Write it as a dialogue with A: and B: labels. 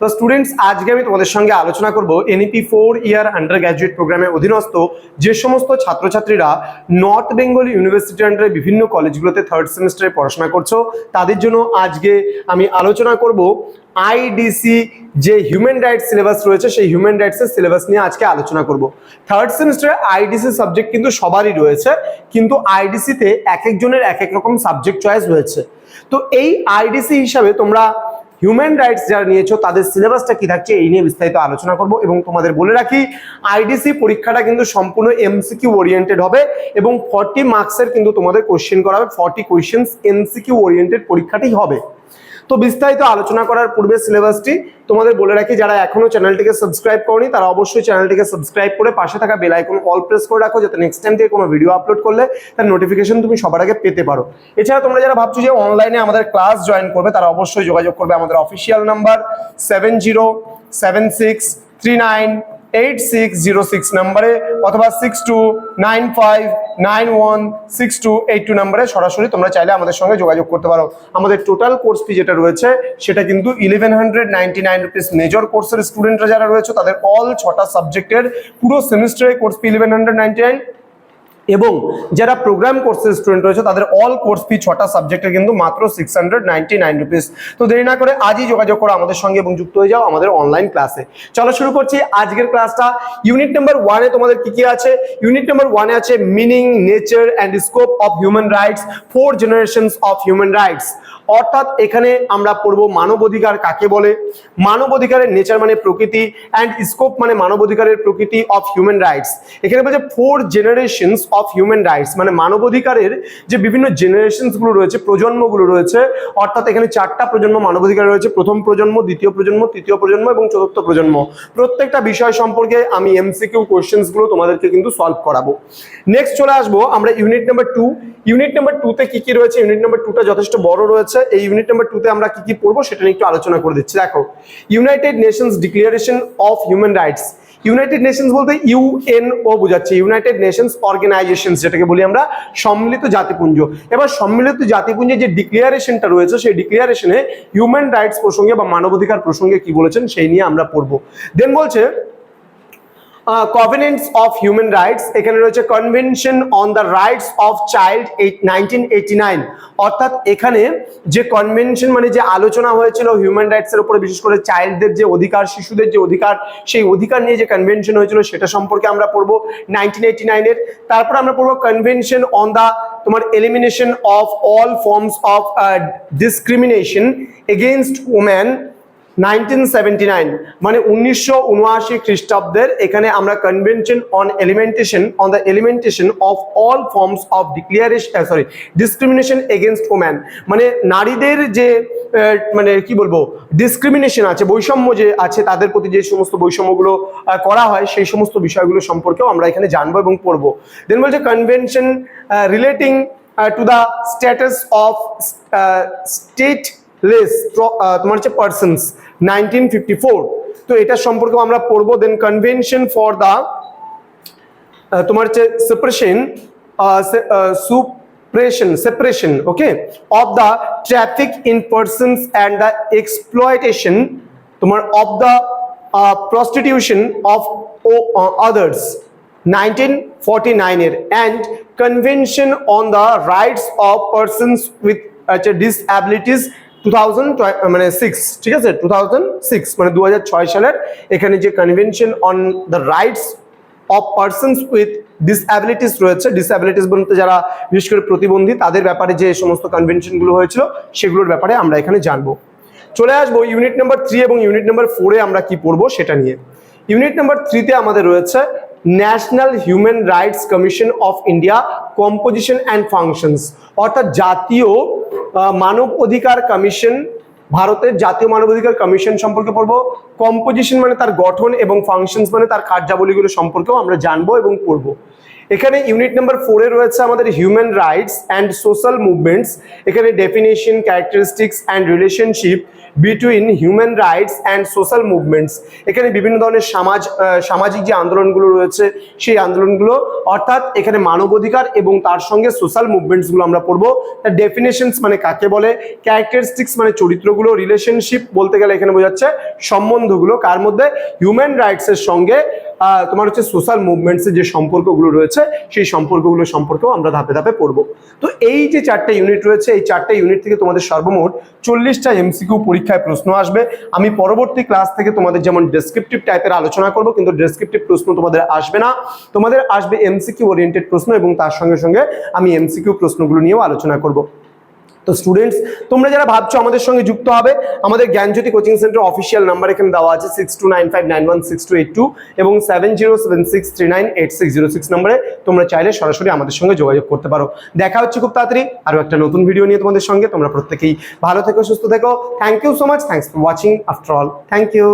A: তো স্টুডেন্টস আজকে আমি তোমাদের সঙ্গে আলোচনা করব NEP four year undergraduate প্রোগ্রামের অধীনস্থ যে সমস্ত ছাত্রছাত্রীরা নর্থ বেঙ্গল ইউনিভার্সিটি আন্ডারে বিভিন্ন কলেজগুলোতে থার্ড সেমিস্টারে পড়াশোনা করছ। তাদের জন্য আজকে আমি আলোচনা করব আইডিসি যে হিউম্যান রাইটস সিলেবাস রয়েছে, সেই হিউম্যান রাইটসের সিলেবাস নিয়ে আজকে আলোচনা করব। থার্ড সেমিস্টারে আইডিসি সাবজেক্ট কিন্তু সবারই রয়েছে, কিন্তু আইডিসিতে এক একজনের এক এক রকম সাবজেক্ট চয়েস রয়েছে। তো এই আইডিসি হিসাবে তোমরা হিউম্যান রাইটস যারা নিয়েছো, তাদের সিলেবাসটা কি থাকছে এই নিয়ে বিস্তারিত আলোচনা করব এবং তোমাদের বলে রাখি আইডিসি পরীক্ষাটা কিন্তু সম্পূর্ণ এমসিকিউ ওরিয়েন্টেড হবে এবং ফর্টি মার্কসের কিন্তু তোমাদের কোয়েশ্চেন করা হবে ফর্টি কোয়েশ্চেন এমসিকিউ ওরিয়েন্টেড পরীক্ষাটাই হবে। তো বিস্তারিত আলোচনা করার পূর্বে সিলেবাসটি তোমাদের বলে রাখি, যারা এখনও চ্যানেলটিকে সাবস্ক্রাইব করনি, তারা অবশ্যই চ্যানেলটিকে সাবস্ক্রাইব করে পাশে থাকা বেল আইকন অল প্রেস করে রাখো, যাতে নেক্সট টাইম থেকে কোনো ভিডিও আপলোড করলে তার নোটিফিকেশন তুমি সবার আগে পেতে পারো। এছাড়া তোমরা যারা ভাবছ যে অনলাইনে আমাদের ক্লাস জয়েন করবে, তারা অবশ্যই যোগাযোগ করবে আমাদের official number seven zero seven six three nine eight six zero six নাম্বারে অথবা six two nine five nine one six two eight two নাম্বারে সরাসরি তোমরা চাইলে আমাদের সঙ্গে যোগাযোগ করতে পারো। আমাদের টোটাল কোর্স যেটা রয়েছে, সেটা কিন্তু eleven hundred nine rupees major কোর্সের স্টুডেন্টরা যারা রয়েছে, তাদের অল ছটা সাবজেক্টের পুরো সেমিস্টারে course fee eleven hundred ninety nine এবং যারা প্রোগ্রাম কোর্সের স্টুডেন্ট রয়েছে, তাদের অল কোর্স ফি ছটা সাবজেক্টের কিন্তু মাত্র সিক্স হান্ড্রেড রুপিস তো দেরি না করে আজই যোগাযোগ করো আমাদের সঙ্গে এবং যুক্ত হয়ে যাও আমাদের অনলাইন ক্লাসে চলো শুরু করছি আজকের ক্লাসটা ইউনিট নাম্বার ওয়ানে তোমাদের কি কি আছে? ইউনিট নাম্বার ওয়ানে আছে meaning nature and scope of human rights four generations of human rights অর্থাৎ এখানে আমরা পড়ব মানবাধিকার কাকে বলে? মানবাধিকারের নেচার মানে প্রকৃতি অ্যান্ড স্কোপ মানে মানবাধিকারের প্রকৃতি অফ হিউম্যান রাইটস এখানে বলছে four generations of human rights মানে মানবাধিকারের যে বিভিন্ন জেনারেশনসগুলো রয়েছে, প্রজন্মগুলো রয়েছে, অর্থাৎ এখানে চারটা প্রজন্ম মানবাধিকার রয়েছে, প্রথম প্রজন্ম, দ্বিতীয় প্রজন্ম, তৃতীয় প্রজন্ম এবং চতুর্থ প্রজন্ম। প্রত্যেকটা বিষয় সম্পর্কে আমি এমসিকিউ কোশ্চেন্সগুলো তোমাদেরকে কিন্তু সলভ করাবো। নেক্সট চলে আসব, আমরা unit number two unit number টুতে কি কি রয়েছে? ইউনিট নাম্বার টুটা যথেষ্ট বড় রয়েছে। এই ইউনিট নাম্বার টুতে আমরা কি কি পড়ব সেটা নিয়ে একটু আলোচনা করে দিচ্ছি। দেখো United Nations declaration of human rights United Nations বলতে ইউএনও বোঝাচ্ছে। ইউনাইটেড নেশনস অর্গানাইজেশন যেটাকে বলি আমরা, সম্মিলিত জাতিপুঞ্জ। এবার সম্মিলিত জাতিপুঞ্জে যে ডিক্লিয়ারেশনটা রয়েছে, সেই ডিক্লিয়ারেশনে হিউম্যান রাইটস প্রসঙ্গে বা মানবাধিকার প্রসঙ্গে কি বলেছেন, সেই নিয়ে আমরা পড়ব। দেন বলছে কভেনেন্টস অফ হিউম্যান রাইটস এখানে রয়েছে convention on the rights of child nineteen অর্থাৎ এখানে যে কনভেনশন মানে যে আলোচনা হয়েছিল হিউম্যান রাইটসের উপরে, বিশেষ করে চাইল্ডদের যে অধিকার, শিশুদের যে অধিকার, সেই অধিকার নিয়ে যে কনভেনশন হয়েছিল, সেটা সম্পর্কে আমরা পড়ব নাইনটিন এইটি নাইনের তারপর আমরা পড়ব কনভেনশন অন দ্য তোমার elimination of all forms of discrimination against woman nineteen seventy nine মানে উনিশশো উনআশি খ্রিস্টাব্দের এখানে আমরা convention on elimination on the elimination of all forms of declaration sorry discrimination against woman মানে নারীদের যে মানে কি বলব ডিসক্রিমিনেশন আছে, বৈষম্য যে আছে, তাদের প্রতি যে সমস্ত বৈষম্যগুলো করা হয়, সেই সমস্ত বিষয়গুলো সম্পর্কেও আমরা এখানে জানব এবং পড়ব। দেন বলছে convention relating to the status of stateless তোমার হচ্ছে পার্সনস নাইনটিন ফিফটি ফোর তো এটা সম্পর্কেও আমরা পড়ব দেন কনভেনশন ফর দ্য তোমার হচ্ছে separation suppression separation okay of the traffic in persons and the exploitation তোমার অফ দ্য প্রস্টিটিউশন অফ ও আদার্স নাইনটিন ফর্টি নাইনের and convention on the rights of persons with disabilities two thousand মানে six ঠিক আছে? Two six মানে দু হাজার ছয় সালের এখানে যে convention on the rights of persons with রয়েছে বলতে যারা বিশেষ করে প্রতিবন্ধী, তাদের ব্যাপারে যে সমস্ত কনভেনশনগুলো হয়েছিল, সেগুলোর ব্যাপারে আমরা এখানে জানব। চলে আসব ইউনিট নাম্বার থ্রি এবং ইউনিট নাম্বার ফোরে আমরা কি পড়ব সেটা নিয়ে। ইউনিট নাম্বার থ্রিতে আমাদের রয়েছে national human rights commission of India composition and functions অর্থাৎ জাতীয় মানব অধিকার কমিশন, ভারতের জাতীয় মানবাধিকার কমিশন সম্পর্কে পড়ব। কম্পোজিশন মানে তার গঠন এবং ফাংশনস মানে তার কার্যাবলীগুলো সম্পর্কেও আমরা জানব এবং পড়ব। এখানে ইউনিট নাম্বার ফোরে রয়েছে আমাদের human rights and social movements এখানে definition characteristics and relationship between human rights and social movements এখানে বিভিন্ন ধরনের সমাজ সামাজিক যে আন্দোলনগুলো রয়েছে, সেই আন্দোলনগুলো, অর্থাৎ এখানে মানবাধিকার এবং তার সঙ্গে সোশ্যাল মুভমেন্টসগুলো আমরা পড়ব। তার ডেফিনেশনস মানে কাকে বলে? ক্যারেক্টারিস্টিক্স মানে চরিত্রগুলো রিলেশনশিপ বলতে গেলে এখানে বোঝাচ্ছে সম্বন্ধগুলো, কার মধ্যে? হিউম্যান রাইটসের সঙ্গে তোমার হচ্ছে সোশ্যাল মুভমেন্টসের যে সম্পর্কগুলো রয়েছে, সেই সম্পর্কগুলো সম্পর্কেও আমরা ধাপে ধাপে পড়ব। তো এই যে চারটে ইউনিট রয়েছে, এই চারটে ইউনিট থেকে তোমাদের সর্বমোট চল্লিশটা এমসিকিউ পরীক্ষায় প্রশ্ন আসবে। আমি পরবর্তী ক্লাস থেকে তোমাদের যেমন ডেসক্রিপটিভ টাইপের আলোচনা করব, কিন্তু ডেসক্রিপটিভ প্রশ্ন তোমাদের আসবে না। তোমাদের আসবে এমসিকিউ ওরিয়েন্টেড প্রশ্ন এবং তার সঙ্গে সঙ্গে আমি এমসিকিউ প্রশ্নগুলো নিয়েও আলোচনা করব। তো স্টুডেন্টস তোমরা যারা ভাবছ আমাদের সঙ্গে যুক্ত হবে, আমাদের Gyanjyoti coaching centre official number এখানে দেওয়া আছে six two nine five nine one six two eight two এবং seven zero seven six three nine eight six zero six নম্বরে তোমরা চাইলে সরাসরি আমাদের সঙ্গে যোগাযোগ করতে পারো। দেখা হচ্ছে খুব তাড়াতাড়ি, আরও একটা নতুন ভিডিও নিয়ে তোমাদের সঙ্গে। তোমরা প্রত্যেকেই ভালো থেকো, সুস্থ থেকো। Thank you so much thanks for watching after all thank you